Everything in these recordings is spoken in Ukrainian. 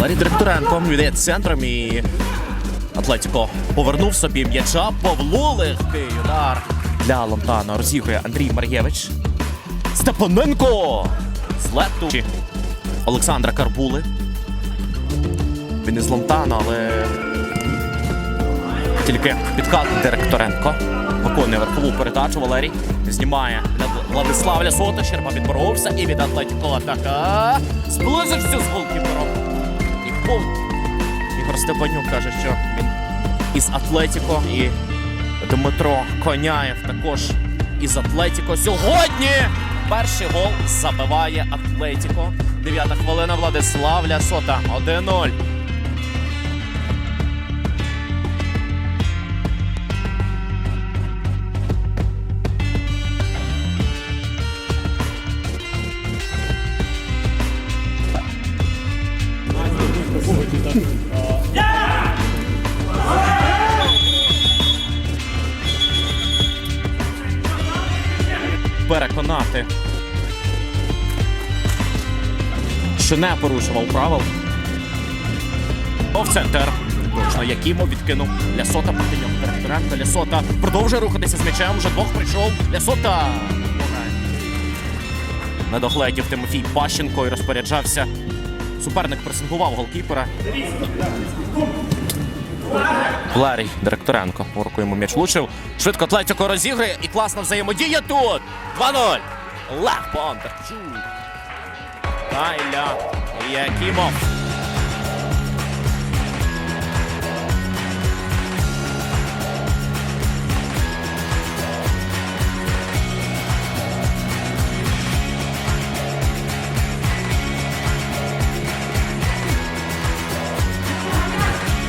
Валерій Директоренко віддає центром і Атлетіко повернув собі м'яча. Павло легкий удар для Лонтана. Розігрує Андрій Мар'євич. Степаненко! З лету Олександра Карбули. Він із Лонтана, але тільки підкат Директоренко. Виконує верхову передачу. Валерій знімає для Владислава Лясота. Щерба відборовся і від Атлетіко атака. Зблизився з голкіпером. Степанюк каже, що він із Атлетіко і Дмитро Коняєв також із Атлетіко. Сьогодні перший гол забиває Атлетіко. Дев'ята хвилина Владислав Лясота. 1-0. Переконати, що не порушував правил. В центр. Точно Якімов відкинув Лясота нього. Директоренко Лясота продовжує рухатися з м'ячем. Вже двох прийшов. Лясота. Не догледів Тимофій Пащенко і розпоряджався. Суперник пресингував голкіпера. Валерій Директоренко. Руку йому м'яч влучив. Швидко Атлетіко розігрує і класна взаємодія тут. 2-0. Лев Бондарчук. Тайля Якімов.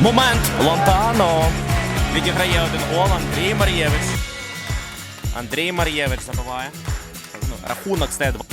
Момент. Лонтано. Відіграє один гол. Андрій Мар'євич. Андрій Мар'євич забиває. Ну, рахунок стає 2.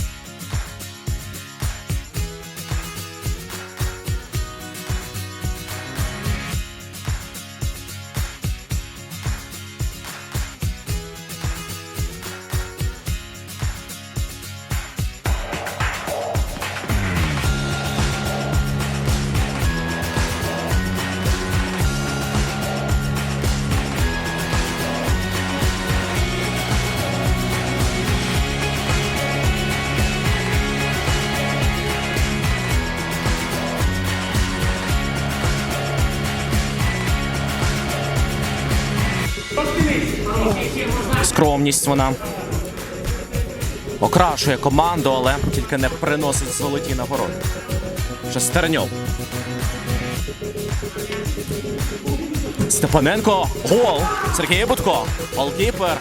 Скромність вона окрашує команду, але тільки не приносить золоті нагороди. Шестерньов. Степаненко. Гол. Сергій Будко. Голкіпер.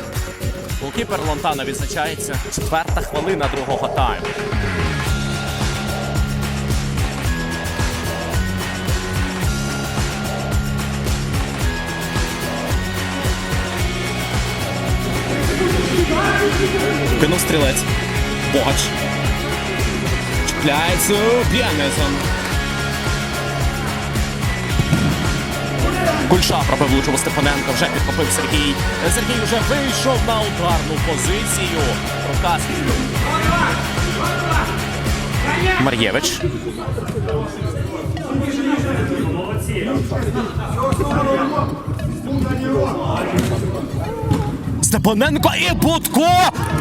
Голкіпер Лонтана відзначається. Четверта хвилина другого тайму. Кинув стрілець. Богач. Чіпляється Б'янезон. Кульша пробив влучив Степаненко, вже підхопив Сергій. Сергій вже вийшов на ударну позицію. Проказ. Мар'євич. Степаненко і Будко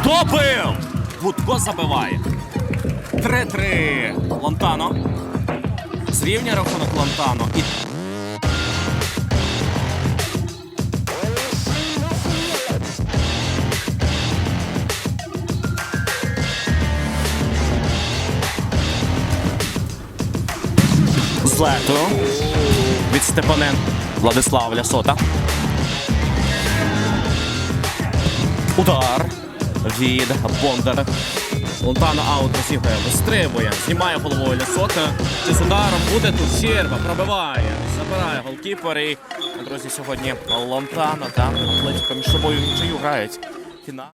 добив! Будко забиває. 3-3. Лонтано. Зрівнює рахунок Лонтано. І з лету від Степанен Владислав Лясота. Удар від Бондара. Лонтано аут сігає вистрибує, знімає головою Лясота. Чи з ударом буде тут черва, пробиває, забирає голкіпер. І, друзі, сьогодні Лонтано та Атлетіко між собою нічию грають. Фінал.